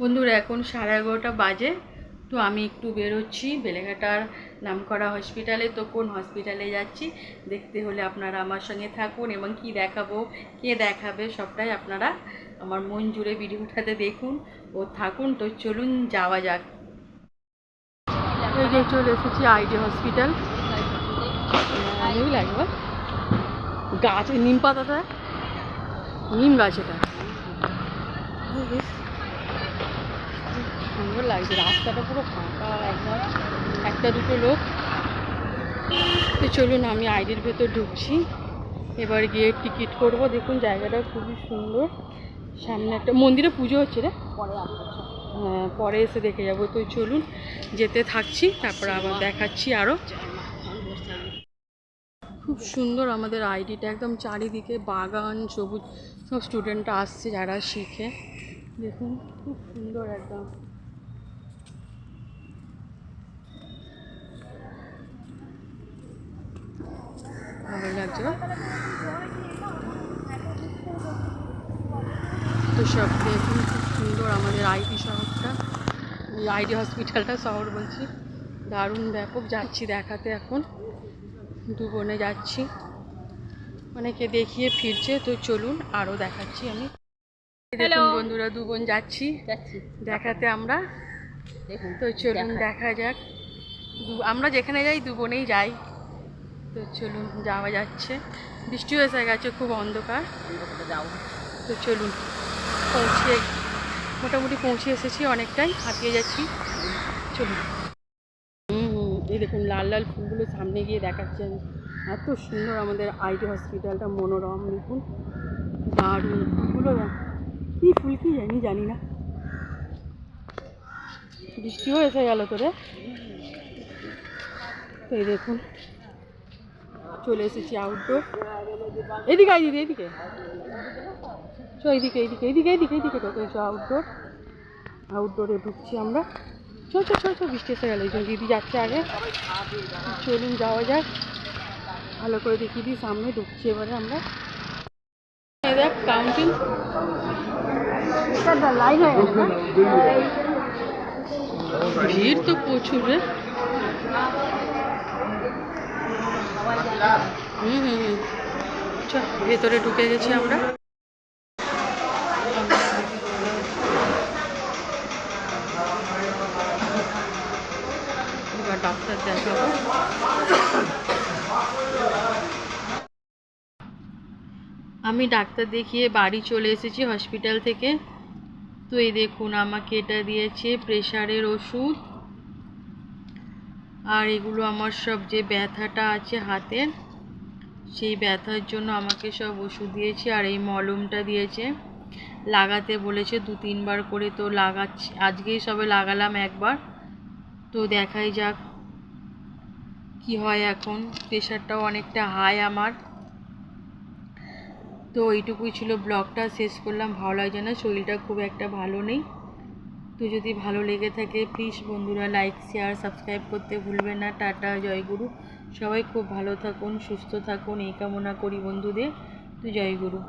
বন্ধুরা, এখন সাড়ে এগারোটা বাজে, তো আমি একটু বেরোচ্ছি। বেলেঘাটার নামকরা হসপিটালে তো কোন হসপিটালে যাচ্ছি দেখতে হলে আপনারা আমার সঙ্গে থাকুন এবং কি দেখাবো, কে দেখাবে সবটাই আপনারা আমার মন জুড়ে ভিডিওটাতে দেখুন ও থাকুন। তো চলুন, যাওয়া যাক। চলে এসেছি আইডি হসপিটাল লাগবে গাছ, নিম পাতাটা? নিম গাছ এটা। সুন্দর লাগছে রাস্তাটা পুরো ফাঁকা একদম একটা দুটো লোক। তো চলুন আমি আইডির ভেতর ঢুকছি। এবার গিয়ে টিকিট করব। দেখুন জায়গাটা খুবই সুন্দর। সামনে একটা মন্দিরে পুজো হচ্ছে রে? হ্যাঁ পরে এসে দেখে যাব। তো চলুন যেতে থাকছি তারপর আবার দেখাচ্ছি আরও খুব সুন্দর আমাদের আইডিটা একদম চারিদিকে বাগান সবুজ সব স্টুডেন্টরা আসছে যারা শিখে। দেখুন খুব সুন্দর একদম। ভালো তো? সব দেখুন খুব সুন্দর আমাদের আইডি শহরটা। আইডি হসপিটালটা শহর বলছি। দারুণ ব্যাপক যাচ্ছি দেখাতে এখন। দু বোনে যাচ্ছি। অনেকে দেখিয়ে ফিরছে তো চলুন আরও দেখাচ্ছি আমি। দেখুন বন্ধুরা দু বোন যাচ্ছি। দেখাতে আমরা। দেখুন তো চলুন দেখা। যাক। আমরা যেখানে যাই দু বোনেই যাই। তো চলুন যাওয়া যাচ্ছে। বৃষ্টিও এসে গেছে খুব অন্ধকার। তো চলুন, পৌঁছে, মোটামুটি পৌঁছে এসেছি অনেকটাই, হাঁপিয়ে যাচ্ছি। চলুন। এই দেখুন, লাল লাল ফুলগুলো সামনে গিয়ে দেখাচ্ছে। আমি এত সুন্দর আমাদের আইডি হসপিটালটা, মনোরম, দেখুন। দারুণ ফুলগুলো কী ফুল কি জানি জানি না। বৃষ্টিও এসে গেল তোরে তো এই দেখুন চলে এসেছি আউটডোর এদিকে আই দিদি এদিকে। চো এইদিকে এইদিকে এইদিকে এইদিকে এইদিকে তো এসো আউটডোর আউটডোরে ঢুকছি আমরা। চো চো চল চো বৃষ্টি এসে গেল। এই দিদি যাচ্ছে আগে। চলুন যাওয়া যাক। ভালো করে দেখিয়ে দিই সামনে ঢুকছি এবারে আমরা। দেখ কাউন্টিং লাইন হয়ে ভিড় তো প্রচুর রে। হুম হুম হুম। চল, ভেতরে ঢুকে গেছি আমরা। ডাক্তার দেখাবো। আমি ডাক্তার দেখিয়ে বাড়ি চলে এসেছি হসপিটাল থেকে। তো এই দেখুন, আমাকে এটা দিয়েছে প্রেশারের ওষুধ। আর এগুলো আমার সব যে ব্যথাটা আছে হাতের, সেই ব্যথার জন্য আমাকে সব ওষুধ দিয়েছে আর এই মলমটা দিয়েছে। লাগাতে বলেছে দু তিনবার করে তো লাগাচ্ছি, আজকেই সবে লাগালাম একবার। তো দেখাই যাক কি হয় এখন, প্রেশারটাও অনেকটা হাই আমার। তো এইটুকুই ছিল ব্লগটা, শেষ করলাম। ভালো লাগছে না, শরীরটা খুব একটা ভালো নেই। তো যদি ভালো লেগে থাকে প্লিজ বন্ধুরা লাইক শেয়ার সাবস্ক্রাইব করতে ভুলবেন না। টাটা, জয়গুরু। সবাই খুব ভালো থাকুন, সুস্থ থাকুন। এই কামনা করি বন্ধুদের। তো জয়গুরু।